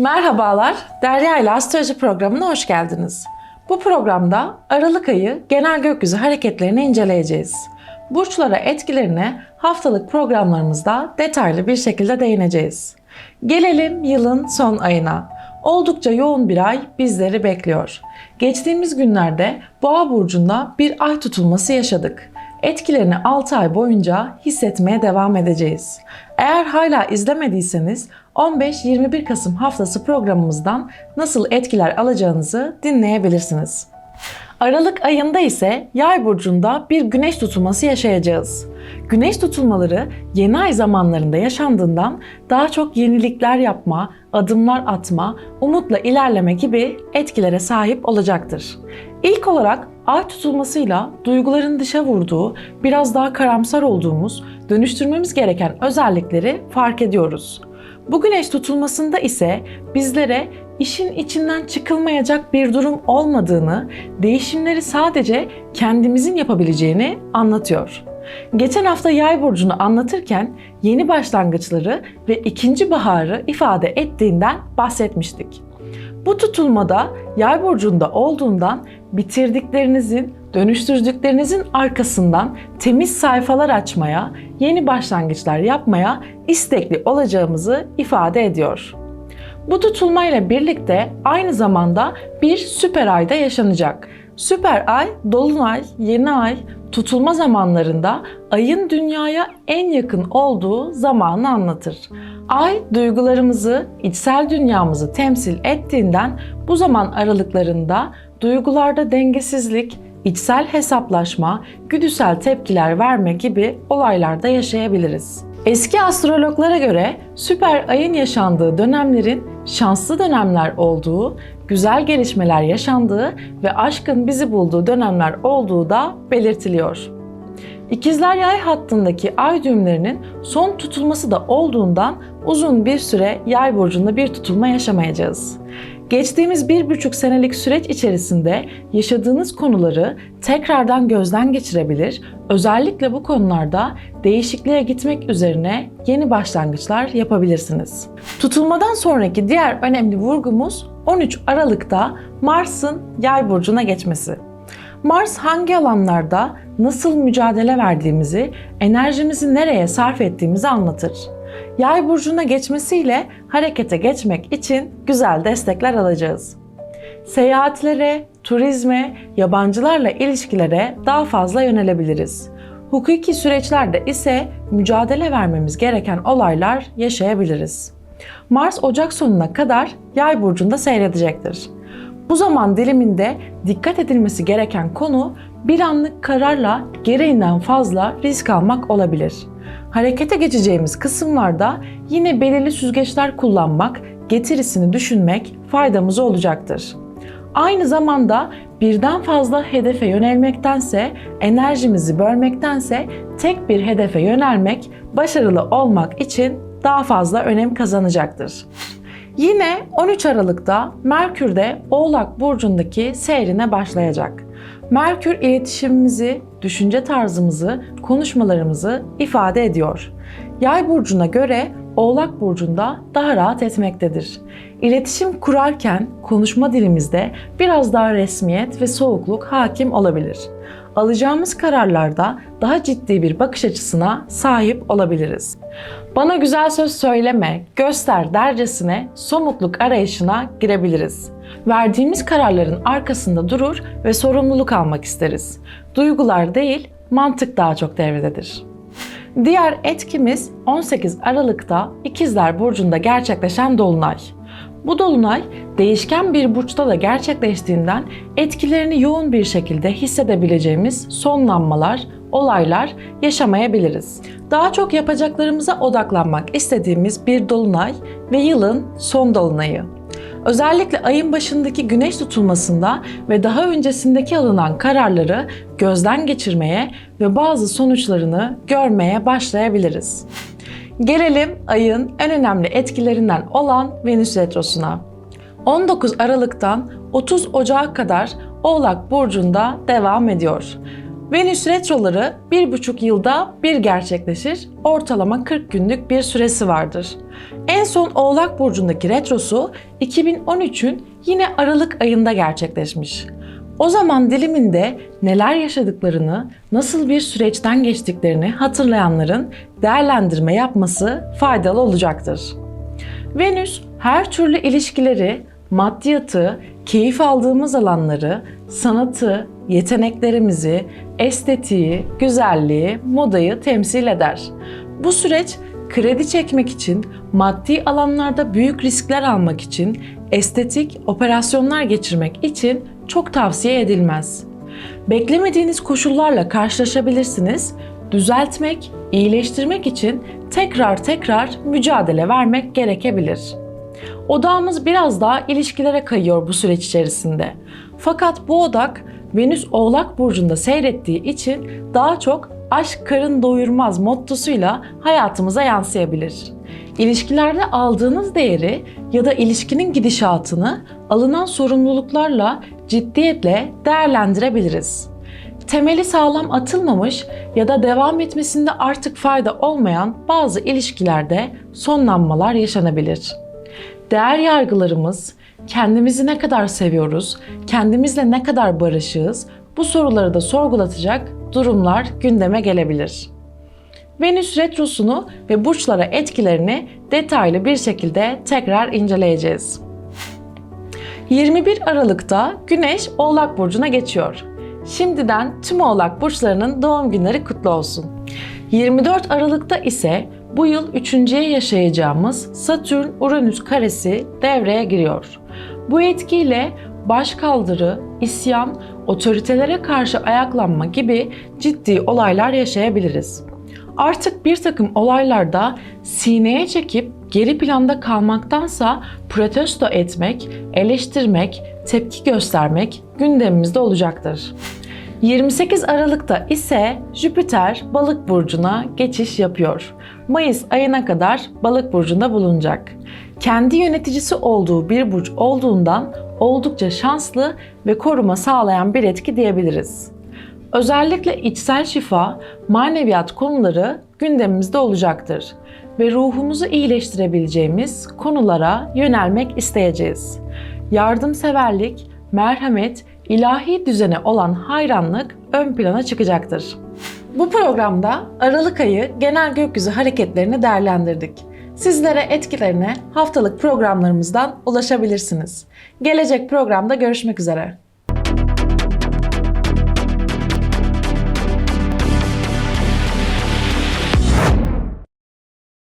Merhabalar, Derya ile Astroloji programına hoş geldiniz. Bu programda Aralık ayı genel gökyüzü hareketlerini inceleyeceğiz. Burçlara etkilerine haftalık programlarımızda detaylı bir şekilde değineceğiz. Gelelim yılın son ayına. Oldukça yoğun bir ay bizleri bekliyor. Geçtiğimiz günlerde Boğa burcunda bir ay tutulması yaşadık. Etkilerini 6 ay boyunca hissetmeye devam edeceğiz. Eğer hala izlemediyseniz 15-21 Kasım haftası programımızdan nasıl etkiler alacağınızı dinleyebilirsiniz. Aralık ayında ise Yay burcunda bir güneş tutulması yaşayacağız. Güneş tutulmaları yeni ay zamanlarında yaşandığından daha çok yenilikler yapma, adımlar atma, umutla ilerleme gibi etkilere sahip olacaktır. İlk olarak ay tutulmasıyla duyguların dışa vurduğu, biraz daha karamsar olduğumuz, dönüştürmemiz gereken özellikleri fark ediyoruz. Bu güneş tutulmasında ise bizlere işin içinden çıkılmayacak bir durum olmadığını, değişimleri sadece kendimizin yapabileceğini anlatıyor. Geçen hafta Yay burcunu anlatırken yeni başlangıçları ve ikinci baharı ifade ettiğinden bahsetmiştik. Bu tutulmada Yay burcunda olduğundan bitirdiklerinizin, dönüştürdüklerinizin arkasından temiz sayfalar açmaya, yeni başlangıçlar yapmaya istekli olacağımızı ifade ediyor. Bu tutulmayla birlikte aynı zamanda bir süper ayda yaşanacak. Süper ay, dolunay, yeni ay, tutulma zamanlarında ayın dünyaya en yakın olduğu zamanı anlatır. Ay duygularımızı, içsel dünyamızı temsil ettiğinden bu zaman aralıklarında duygularda dengesizlik, içsel hesaplaşma, güdüsel tepkiler verme gibi olaylarda yaşayabiliriz. Eski astrologlara göre süper ayın yaşandığı dönemlerin şanslı dönemler olduğu, güzel gelişmeler yaşandığı ve aşkın bizi bulduğu dönemler olduğu da belirtiliyor. İkizler yay hattındaki ay düğümlerinin son tutulması da olduğundan uzun bir süre yay burcunda bir tutulma yaşamayacağız. Geçtiğimiz bir buçuk senelik süreç içerisinde yaşadığınız konuları tekrardan gözden geçirebilir, özellikle bu konularda değişikliğe gitmek üzerine yeni başlangıçlar yapabilirsiniz. Tutulmadan sonraki diğer önemli vurgumuz 13 Aralık'ta Mars'ın Yay burcuna geçmesi. Mars hangi alanlarda nasıl mücadele verdiğimizi, enerjimizi nereye sarf ettiğimizi anlatır. Yay burcuna geçmesiyle harekete geçmek için güzel destekler alacağız. Seyahatlere, turizme, yabancılarla ilişkilere daha fazla yönelebiliriz. Hukuki süreçlerde ise mücadele vermemiz gereken olaylar yaşayabiliriz. Mars Ocak sonuna kadar Yay burcunda seyredecektir. Bu zaman diliminde dikkat edilmesi gereken konu bir anlık kararla gereğinden fazla risk almak olabilir. Harekete geçeceğimiz kısımlarda yine belirli süzgeçler kullanmak, getirisini düşünmek faydamız olacaktır. Aynı zamanda birden fazla hedefe yönelmektense, enerjimizi bölmektense tek bir hedefe yönelmek başarılı olmak için daha fazla önem kazanacaktır. Yine 13 Aralık'ta Merkür de Oğlak Burcu'ndaki seyrine başlayacak. Merkür iletişimimizi, düşünce tarzımızı, konuşmalarımızı ifade ediyor. Yay burcuna göre Oğlak burcunda daha rahat etmektedir. İletişim kurarken konuşma dilimizde biraz daha resmiyet ve soğukluk hakim olabilir. Alacağımız kararlarda daha ciddi bir bakış açısına sahip olabiliriz. Bana güzel söz söyleme, göster dercesine somutluk arayışına girebiliriz. Verdiğimiz kararların arkasında durur ve sorumluluk almak isteriz. Duygular değil, mantık daha çok devrededir. Diğer etkimiz 18 Aralık'ta İkizler Burcu'nda gerçekleşen Dolunay. Bu dolunay değişken bir burçta da gerçekleştiğinden etkilerini yoğun bir şekilde hissedebileceğimiz sonlanmalar, olaylar yaşamayabiliriz. Daha çok yapacaklarımıza odaklanmak istediğimiz bir dolunay ve yılın son dolunayı. Özellikle ayın başındaki güneş tutulmasında ve daha öncesindeki alınan kararları gözden geçirmeye ve bazı sonuçlarını görmeye başlayabiliriz. Gelelim ayın en önemli etkilerinden olan Venüs Retrosu'na. 19 Aralık'tan 30 Ocak'a kadar Oğlak Burcu'nda devam ediyor. Venüs retroları bir buçuk yılda bir gerçekleşir. Ortalama 40 günlük bir süresi vardır. En son Oğlak Burcu'ndaki retrosu 2013'ün yine Aralık ayında gerçekleşmiş. O zaman diliminde neler yaşadıklarını, nasıl bir süreçten geçtiklerini hatırlayanların değerlendirme yapması faydalı olacaktır. Venüs her türlü ilişkileri, maddiyatı, keyif aldığımız alanları, sanatı, yeteneklerimizi, estetiği, güzelliği, modayı temsil eder. Bu süreç kredi çekmek için, maddi alanlarda büyük riskler almak için, estetik operasyonlar geçirmek için çok tavsiye edilmez. Beklemediğiniz koşullarla karşılaşabilirsiniz. Düzeltmek, iyileştirmek için tekrar tekrar mücadele vermek gerekebilir. Odağımız biraz daha ilişkilere kayıyor bu süreç içerisinde. Fakat bu odak Venüs Oğlak Burcu'nda seyrettiği için daha çok aşk karın doyurmaz mottosuyla hayatımıza yansıyabilir. İlişkilerde aldığınız değeri ya da ilişkinin gidişatını alınan sorumluluklarla ciddiyetle değerlendirebiliriz. Temeli sağlam atılmamış ya da devam etmesinde artık fayda olmayan bazı ilişkilerde sonlanmalar yaşanabilir. Değer yargılarımız, kendimizi ne kadar seviyoruz, kendimizle ne kadar barışığız bu soruları da sorgulatacak durumlar gündeme gelebilir. Venüs retrosunu ve burçlara etkilerini detaylı bir şekilde tekrar inceleyeceğiz. 21 Aralık'ta Güneş Oğlak Burcu'na geçiyor. Şimdiden tüm Oğlak Burçlarının doğum günleri kutlu olsun. 24 Aralık'ta ise bu yıl üçüncüye yaşayacağımız Satürn-Uranüs karesi devreye giriyor. Bu etkiyle başkaldırı, isyan, otoritelere karşı ayaklanma gibi ciddi olaylar yaşayabiliriz. Artık bir takım olaylarda sineye çekip geri planda kalmaktansa protesto etmek, eleştirmek, tepki göstermek gündemimizde olacaktır. 28 Aralık'ta ise Jüpiter Balık burcuna geçiş yapıyor. Mayıs ayına kadar Balık burcunda bulunacak. Kendi yöneticisi olduğu bir burç olduğundan oldukça şanslı ve koruma sağlayan bir etki diyebiliriz. Özellikle içsel şifa, maneviyat konuları gündemimizde olacaktır ve ruhumuzu iyileştirebileceğimiz konulara yönelmek isteyeceğiz. Yardımseverlik, merhamet, ilahi düzene olan hayranlık ön plana çıkacaktır. Bu programda Aralık ayı genel gökyüzü hareketlerini değerlendirdik. Sizlere etkilerine haftalık programlarımızdan ulaşabilirsiniz. Gelecek programda görüşmek üzere.